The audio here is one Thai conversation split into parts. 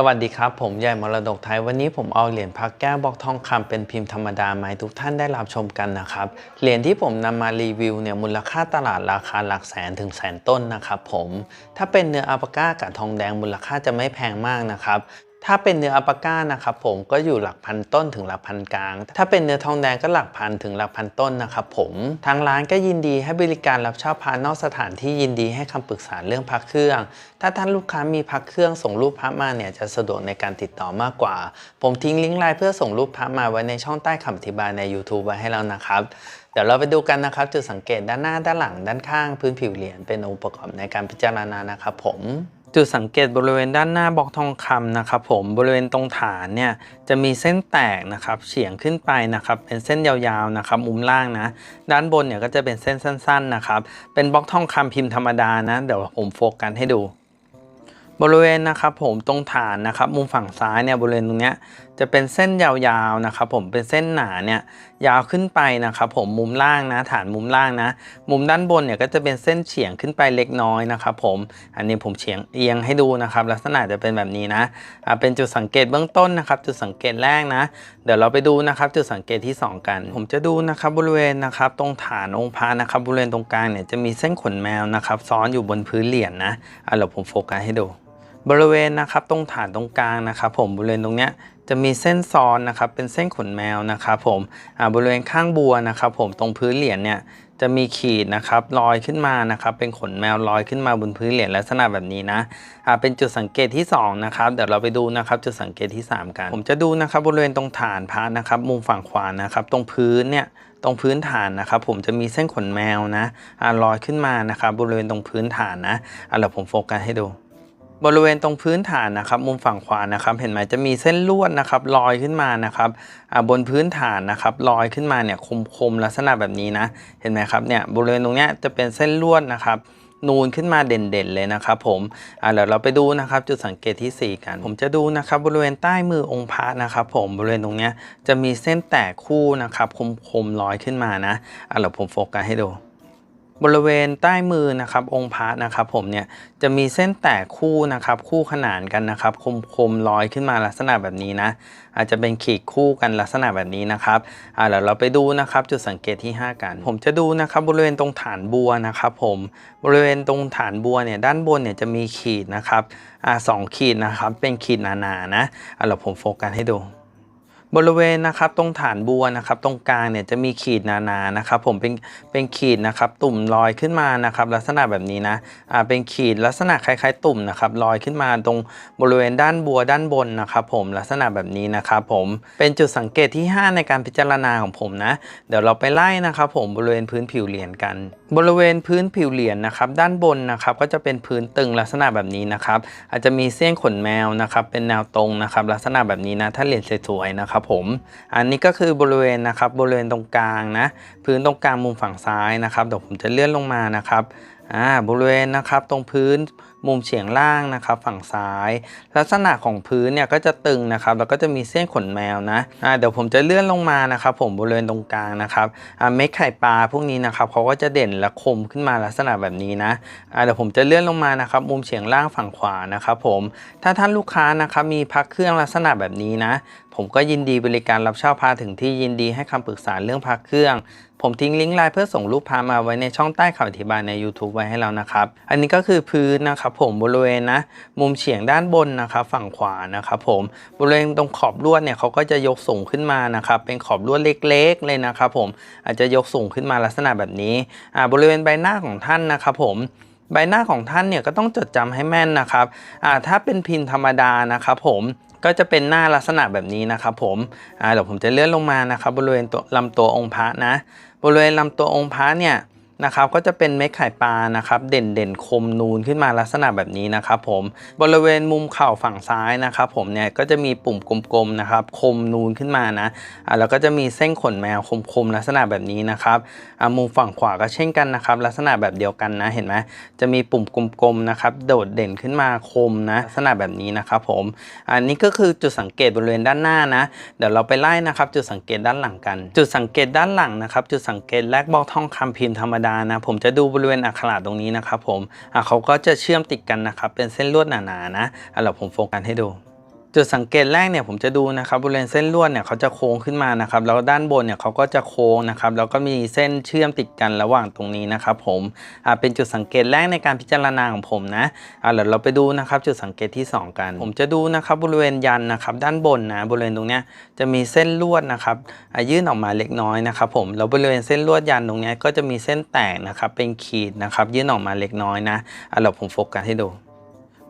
สวัสดีครับ ผมใหญ่มรดกไทย วันนี้ผมเอาเหรียญพักแก้วบล็อกทองคำเป็นพิมพ์ธรรมดามาให้ทุกท่านได้รับชมกันนะครับ เหรียญที่ผมนำมารีวิวเนี่ยมูลค่าตลาดราคาหลักแสนถึงแสนต้นนะครับผม ถ้าเป็นเนื้ออัลปาก้ากับทองแดงมูลค่าจะไม่แพงมากนะครับ ถ้าเป็นเนื้ออัลปาก้านะครับผมก็อยู่หลักพันต้นถึงหลักพันกลาง ถ้าเป็นเนื้อทองแดงก็หลักพันถึงหลักพันต้นนะครับผมทางร้านก็ยินดีให้บริการรับเช่าพระนอกสถานที่ยินดีให้คำปรึกษาเรื่องพระเครื่อง ถ้าท่านลูกค้ามีพระเครื่องส่งรูปพระมาเนี่ยจะสะดวกในการติดต่อมากกว่า ผมทิ้งลิงก์ไลน์เพื่อส่งรูปพระมาไว้ในช่องใต้คำอธิบายใน YouTube ไว้ให้แล้วนะครับเดี๋ยวเราไปดูกันนะครับจุดสังเกตด้านหน้าด้านหลังด้านข้างพื้นผิวเหรียญเป็นองค์ประกอบในการพิจารณานะครับผม จุดสังเกตบริเวณด้านหน้าบล็อกทองคำนะครับผมบริเวณตรงฐานเนี่ยจะมีเส้นแตกนะครับเฉียงขึ้นไปนะครับเป็นเส้นยาวๆนะครับมุมล่างนะด้านบนเนี่ยก็จะเป็นเส้นสั้นๆนะครับเป็นบล็อกทองคำพิมพ์ธรรมดานะเดี๋ยวผมโฟกัสให้ดู บริเวณนะครับผมตรงฐานนะครับมุมฝั่งซ้ายเนี่ยบริเวณตรงเนี้ยจะเป็นเส้นยาวๆนะครับผมเป็นเส้นหนาเนี่ยยาวขึ้นไปนะครับผมมุมล่างนะฐานมุมล่างนะ มุมด้านบนเนี่ยก็จะเป็นเส้นเฉียงขึ้นไปเล็กน้อยนะครับผมอันนี้ผมเฉียงเอียงให้ดูนะครับลักษณะจะเป็นแบบนี้นะอ่าเป็นจุดสังเกตเบื้องต้นนะครับจุดสังเกตแรกนะ เดี๋ยวเราไปดูนะครับจุดสังเกตที่ 2 กัน ผมจะดูนะครับบริเวณนะครับตรงฐานองค์พระนะครับบริเวณตรงกลางเนี่ยจะมีเส้นขนแมวนะครับซ้อนอยู่บนพื้นเหรียญนะอะเดี๋ยวผมโฟกัสให้ดู บริเวณนะครับตรงฐานตรงกลางนะครับผมบริเวณตรงเนี้ยจะมีเส้นซ้อนนะครับเป็นเส้นขนแมวนะครับผมบริเวณข้างบัวนะครับผมตรงพื้นเหรียญเนี่ยจะมีขีดนะครับลอยขึ้นมานะครับเป็นขนแมวลอยขึ้นมาบนพื้นเหรียญลักษณะแบบนี้นะอ่าเป็นจุดสังเกตที่2นะครับเดี๋ยวเราไปดูนะครับจุดสังเกตที่ 3 กัน ผมจะดูนะครับบริเวณตรงฐานพระนะครับมุมฝั่งขวานะครับตรงพื้นเนี่ยตรงพื้นฐานนะครับผมจะมีเส้นขนแมวนะอ่าลอยขึ้นมานะครับบริเวณตรงพื้นฐานนะอ่าเดี๋ยวผมโฟกัสให้ดู บริเวณตรงพื้นฐานนะครับ มุมฝั่งขวานะครับ เห็นไหมจะมีเส้นลวดนะครับลอยขึ้นมานะครับบนพื้นฐานนะครับลอยขึ้นมาเนี่ยคมๆลักษณะแบบนี้นะ เห็นไหมครับเนี่ยบริเวณตรงเนี้ยจะเป็นเส้นลวดนะครับนูนขึ้นมาเด่นๆเลยนะครับผมอ่าเดี๋ยวเราไปดูนะครับจุดสังเกตทีสี่4 กัน ผมจะดูนะครับบริเวณใต้มือองค์พระนะครับ ผมบริเวณตรงเนี้ยจะมีเส้นแตกคู่นะครับคมๆลอยขึ้นมานะอ่าเดี๋ยวผมโฟกัสให้ดู บริเวณใต้มือนะครับองค์พระนะครับผมเนี่ยจะมีเส้นแตกคู่นะครับคู่ขนานกันนะครับคมคมๆลอยขึ้นมาลักษณะแบบนี้นะอาจจะเป็นขีดคู่กันลักษณะแบบนี้นะครับอ่าเดี๋ยวเราไปดูนะครับจุดสังเกตที่ 5 กัน ผมจะดูนะครับบริเวณตรงฐานบัวนะครับผมบริเวณตรงฐานบัวเนี่ยด้านบนเนี่ยจะมีขีดนะครับอ่าสองขีดนะครับเป็นขีดหนาๆนะอ่าเดี๋ยวผมโฟกัสให้ดู บริเวณนะครับตรงฐานบัวนะครับตรงกลางเนี่ยจะมีขีดหนาๆนะครับผมเป็นเป็นขีดนะครับตุ่มลอยขึ้นมานะครับลักษณะแบบนี้นะอ่าเป็นขีดลักษณะคล้ายๆ ตุ่มนะครับลอยขึ้นมาตรงบริเวณด้านบัวด้านบนนะครับผมลักษณะแบบนี้นะครับผมเป็นจุดสังเกตที่ 5 ในการพิจารณาของผมนะ เดี๋ยวเราไปไล่นะครับผมบริเวณพื้นผิวเหรียญกัน บริเวณพื้นผิวเหรียญนะครับด้านบนนะครับก็จะเป็นพื้นตึงลักษณะแบบนี้นะครับอาจจะมีเส้นขนแมวนะครับเป็นแนวตรงนะครับลักษณะแบบนี้นะถ้าเหรียญสวยๆนะครับผม อันนี้ก็คือบริเวณนะครับบริเวณตรงกลางนะพื้นตรงกลางมุมฝั่งซ้ายนะครับเดี๋ยวผมจะเลื่อนลงมานะครับอ่าบริเวณนะครับตรงพื้น มุมเฉียงล่างนะครับฝั่งซ้าย ลักษณะของพื้นเนี่ยก็จะตึงนะครับแล้วก็จะมีเส้นขนแมวนะอ่าเดี๋ยวผมจะเลื่อนลงมานะครับผมบริเวณตรงกลางนะครับเม็ดไข่ปลาพวกนี้นะครับเขาก็จะเด่นและคมขึ้นมาลักษณะแบบนี้นะอ่าเดี๋ยวผมจะเลื่อนลงมานะครับมุมเฉียงล่างฝั่งขวานะครับผมถ้าท่านลูกค้านะครับมีพักเครื่องลักษณะแบบนี้นะผมก็ยินดีบริการรับเช่าพาถึงที่ยินดีให้คำปรึกษาเรื่องพักเครื่อง ผมทิ้งลิงก์ไลน์เพื่อส่งรูปพามาไว้ในช่องใต้คำอธิบายใน YouTube ไว้ให้แล้วนะครับ อันนี้ก็คือพื้นนะครับผมบริเวณนะมุมเฉียงด้านบนนะครับฝั่งขวานะครับผมบริเวณตรงขอบลวดเนี่ยเขาก็จะยกสูงขึ้นมานะครับเป็นขอบลวดเล็กๆ เลยนะครับผมอาจจะยกสูงขึ้นมาลักษณะแบบนี้อ่าบริเวณใบหน้าของท่านนะครับผมใบหน้าของท่านเนี่ยก็ต้องจดจำให้แม่นนะครับอ่าถ้าเป็นพิมพ์ธรรมดานะครับผมก็จะเป็นหน้าลักษณะแบบนี้นะครับผมเดี๋ยวผมจะเลื่อนลงมานะครับบริเวณตัวลำตัวองค์พระนะ บริเวณลำตัวองค์พระเนี่ย นะครับก็จะเป็นเม็ดไข่ปลานะครับเด่นเด่นๆคมนูนขึ้นมาลักษณะแบบนี้นะครับผมบริเวณมุมเข่าฝั่งซ้ายนะครับผมเนี่ยก็จะมีปุ่มกลมๆนะครับคมนูนขึ้นมานะอ่าแล้วก็จะมีเส้นขนแมวคมๆลักษณะแบบนี้นะครับอ่ามุมฝั่งขวาก็เช่นกันนะครับลักษณะแบบเดียวกันนะเห็นไหมจะมีปุ่มกลมๆนะครับโดดเด่นขึ้นมาคมนะลักษณะแบบนี้นะครับผมอันนี้ก็คือจุดสังเกตบริเวณด้านหน้านะเดี๋ยวเราไปไล่นะครับจุดสังเกตด้านหลังกัน จุดสังเกตด้านหลังนะครับจุดสังเกตแรกบอกทองคำพิมพ์ธรรมดานะผมจะดูบริเวณอักขระตรงนี้นะครับผมเขาก็จะเชื่อมติดกันนะครับเป็นเส้นลวดหนาๆนะอะผมโฟกัสให้ดู จุดสังเกตแรกเนี่ยผมจะดูนะครับบริเวณเส้นลวดเนี่ยเขาจะโค้งขึ้นมานะครับแล้วด้านบนเนี่ยเขาก็จะโค้งนะครับแล้วก็มีเส้นเชื่อมติดกันระหว่างตรงนี้นะครับผมอ่าเป็นจุดสังเกตแรกในการพิจารณาของผมนะอ่าเดี๋ยวเราไปดูนะครับจุดสังเกตที่ 2 กัน ผมจะดูนะครับบริเวณยันนะครับด้านบนนะบริเวณตรงเนี้ยจะมีเส้นลวดนะครับยื่นออกมาเล็กน้อยนะครับผมแล้วบริเวณเส้นลวดยันตรงเนี้ยก็จะมีเส้นแตกนะครับเป็นขีดนะครับยื่นออกมาเล็กน้อยนะอ่าเราผมโฟกัสให้ดู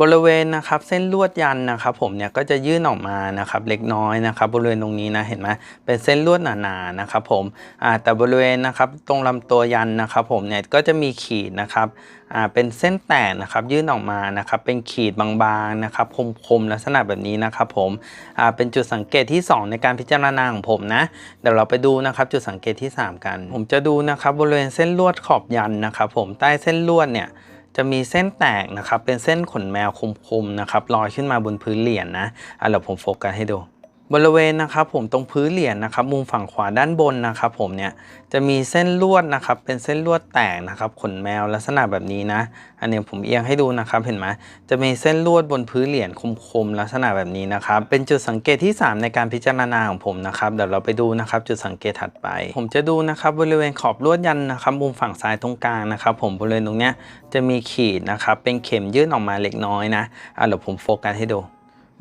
บริเวณนะครับเส้นลวดยันนะครับผมเนี่ยก็จะยื่นออกมานะครับเล็กน้อยนะครับบริเวณตรงนี้นะเห็นไหมเป็นเส้นลวดหนาๆนะครับผมอ่าแต่บริเวณนะครับตรงลำตัวยันนะครับผมเนี่ยก็จะมีขีดนะครับอ่าเป็นเส้นแตกนะครับยื่นออกมานะครับเป็นขีดบางๆนะครับคมๆลักษณะแบบนี้นะครับผมอ่าเป็นจุดสังเกตที่ 2 ในการพิจารณาของผมนะเดี๋ยวเราไปดูนะครับจุดสังเกตที่ 3 กัน ผมจะดูนะครับบริเวณเส้นลวดขอบยันนะครับผมใต้เส้นลวดเนี่ย จะมีเส้นแตกนะครับ เป็นเส้นขนแมวคมๆนะครับลอยขึ้นมาบนพื้นเหรียญนะอะเดี๋ยวผมโฟกัสให้ดู บริเวณนะครับผมตรงพื้นเหรียญนะครับมุมฝั่งขวาด้านบนนะครับผมเนี่ยจะมีเส้นลวดนะครับเป็นเส้นลวดแตกนะครับขนแมวลักษณะแบบนี้นะ อันนี้ผมเอียงให้ดูนะครับเห็นไหมจะมีเส้นลวดบนพื้นเหรียญคมๆลักษณะแบบนี้นะครับเป็นจุดสังเกตที่ 3 ในการพิจารณาของผมนะครับเดี๋ยวเราไปดูนะครับจุดสังเกตถัดไป ผมจะดูนะครับบริเวณขอบลวดยันนะครับมุมฝั่งซ้ายตรงกลางนะครับผมบริเวณตรงเนี้ยจะมีขีดนะครับเป็นเข็มยื่นออกมาเล็กน้อยนะอะเดี๋ยวผมโฟกัสให้ดู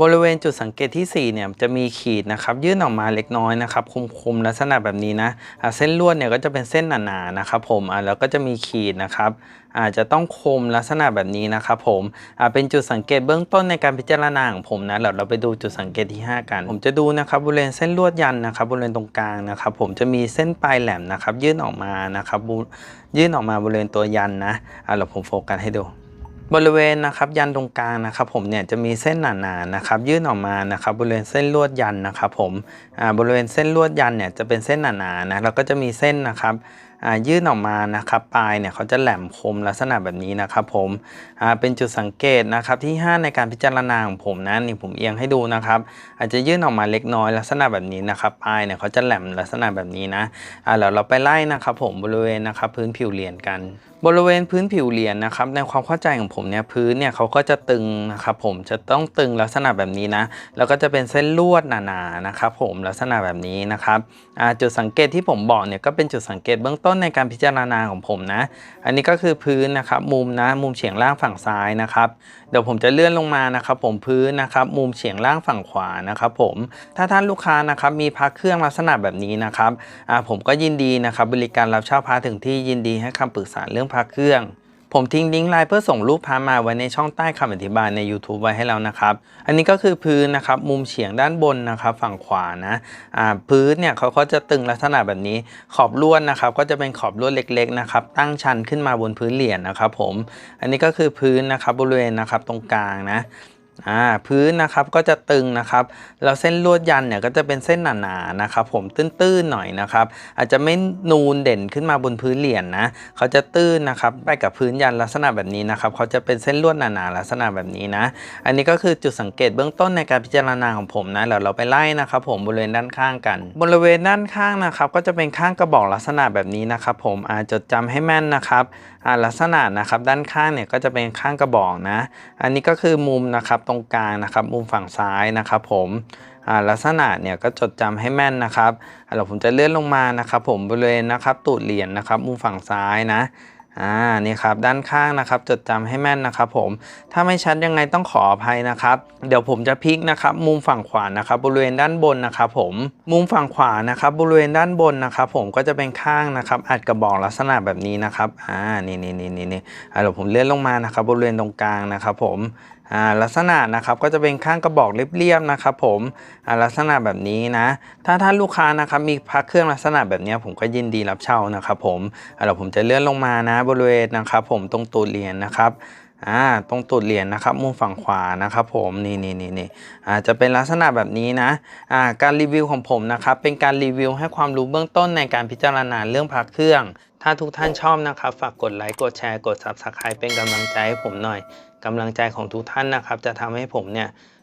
บริเวณจุดสังเกตที่4เนี่ยจะมีขีดนะครับยื่นออกมาเล็กน้อยนะครับคมๆลักษณะแบบนี้นะะเส้นลวดเนี่ยก็จะเป็นเส้นหนาๆนะครับผมแล้วก็จะมีขีดนะครับอาจจะต้องคมลักษณะแบบนี้นะครับผมเป็นจุดสังเกตเบื้องต้นในการพิจารณาของผมนะเดี๋ยวเราไปดูจุดสังเกตที่ 5 กัน ผมจะดูนะครับบริเวณเส้นลวดยันนะครับบริเวณตรงกลางนะครับ ผมจะมีเส้นปลายแหลมนะครับยื่นออกมานะครับยื่นออกมาบริเวณตัวยันนะเดี๋ยวผมโฟกัสให้ดู บริเวณนะครับยันตรงกลางนะครับผมเนี่ยจะมีเส้นหนาๆนะครับยื่นออกมานะครับบริเวณเส้นลวดยันนะครับผมบริเวณเส้นลวดยันเนี่ยจะเป็นเส้นหนาๆนะแล้วก็จะมีเส้นนะครับ ยื่นออกมานะครับปลายเนี่ยเขาจะแหลมคมลักษณะแบบนี้นะครับผมเป็นจุดสังเกตนะครับที่ 5 ในการพิจารณาของผมนะนี่ผมเอียงให้ดูนะครับอาจจะยื่นออกมาเล็กน้อยลักษณะแบบนี้นะครับปลายเนี่ยเขาจะแหลมลักษณะแบบนี้นะอ่าแล้วเราไปไล่นะครับผมบริเวณนะครับพื้นผิวเหรียญกันบริเวณพื้นผิวเหรียญนะครับในความเข้าใจของผมเนี่ยพื้นเนี่ยเขาก็จะตึงนะครับผมจะต้องตึงลักษณะแบบนี้นะแล้วก็จะเป็นเส้นลวดหนาๆนะครับผมลักษณะแบบนี้นะครับจุดสังเกตที่ผมบอกเนี่ยก็เป็นจุดสังเกตเบื้องต้นในการพิจารณาของผมนะ อันนี้ก็คือพื้นนะครับมุมนะมุมเฉียงล่างฝั่งซ้ายนะครับ เดี๋ยวผมจะเลื่อนลงมานะครับผมพื้นนะครับมุมเฉียงล่างฝั่งขวานะครับผมถ้าท่านลูกค้านะครับมีพักเครื่องลักษณะแบบนี้นะครับอ่าผมก็ยินดีนะครับบริการรับเช่าพาถึงที่ยินดีให้คำปรึกษาเรื่องพักเครื่อง ผมทิ้งลิงก์ไลน์เพื่อส่งรูปพามาไว้ในช่องใต้คำอธิบายใน YouTube ไว้ให้แล้วนะครับ อันนี้ก็คือพื้นนะครับมุมเฉียงด้านบนนะครับฝั่งขวานะอ่าพื้นเนี่ยเขาก็จะตึงลักษณะแบบนี้ขอบลวดนะครับก็จะเป็นขอบลวดเล็กๆนะครับตั้งชันขึ้นมาบนพื้นเหรียญนะครับผมอันนี้ก็คือพื้นนะครับบริเวณนะครับตรงกลางนะ อ่าพื้นนะครับก็จะตึงนะครับแล้วเส้นลวดยันเนี่ยก็จะเป็นเส้นหนาๆนะครับผมตื้นๆหน่อยนะครับอาจจะไม่นูนเด่นขึ้นมาบนพื้นเหรียญนะเขาจะตื้นนะครับไปกับพื้นยันลักษณะแบบนี้นะครับเขาจะเป็นเส้นลวดหนาๆลักษณะแบบนี้นะ อันนี้ก็คือจุดสังเกตเบื้องต้นในการพิจารณาของผมนะเดี๋ยวเราไปไล่นะครับผมบริเวณด้านข้างกัน บริเวณด้านข้างนะครับก็จะเป็นข้างกระบอกลักษณะแบบนี้นะครับผมอาจดจำให้แม่นนะครับอ่าลักษณะนะครับด้านข้างเนี่ยก็จะเป็นข้างกระบอกนะ อันนี้ก็คือมุมนะครับตรงกลางนะครับมุมฝั่งซ้ายนะครับผมลักษณะเนี่ยก็จดจำให้แม่นนะครับอ่าเดี๋ยวผมจะเลื่อนลงมานะครับ ผมบริเวณนะครับตูดเหรียญนะครับ มุมฝั่งซ้ายนะอ่านี่ครับด้านข้างนะครับจดจำให้แม่นนะครับ ผมถ้าไม่ชัดยังไงต้องขออภัยนะครับ เดี๋ยวผมจะพลิกนะครับ มุมฝั่งขวานะครับ บริเวณด้านบนนะครับ ผมมุมฝั่งขวานะครับ บริเวณด้านบนนะครับ ผมก็จะเป็นข้างนะครับอัดกระบอกลักษณะแบบนี้นะครับอ่านี่นี่นี่นี่นี่เดี๋ยวผมเลื่อนลงมานะครับ บริเวณตรงกลางนะครับ ผมลักษณะนะครับก็จะเป็นข้างกระบอกเรียบๆนะครับผมลักษณะแบบนี้นะ ถ้าท่านลูกค้านะครับมีพักเครื่องลักษณะแบบนี้ผมก็ยินดีรับเช่านะครับผมเดี๋ยวผมจะเลื่อนลงมานะบริเวณนะครับผมตรงตูดเหรียญนะครับอ่าตรงตูดเหรียญนะครับมุมฝั่งขวานะครับผมนี่นี่นี่นี่อ่าจะเป็นลักษณะแบบนี้นะอ่าการรีวิวของผมนะครับเป็นการรีวิวให้ความรู้เบื้องต้นในการพิจารณาเรื่องพักเครื่อง ถ้าทุกท่านชอบนะครับ ฝากกดไลค์กดแชร์กด Subscribe เป็นกำลังใจให้ผมหน่อย กำลังใจของทุกท่านนะครับ จะทำให้ผมเนี่ย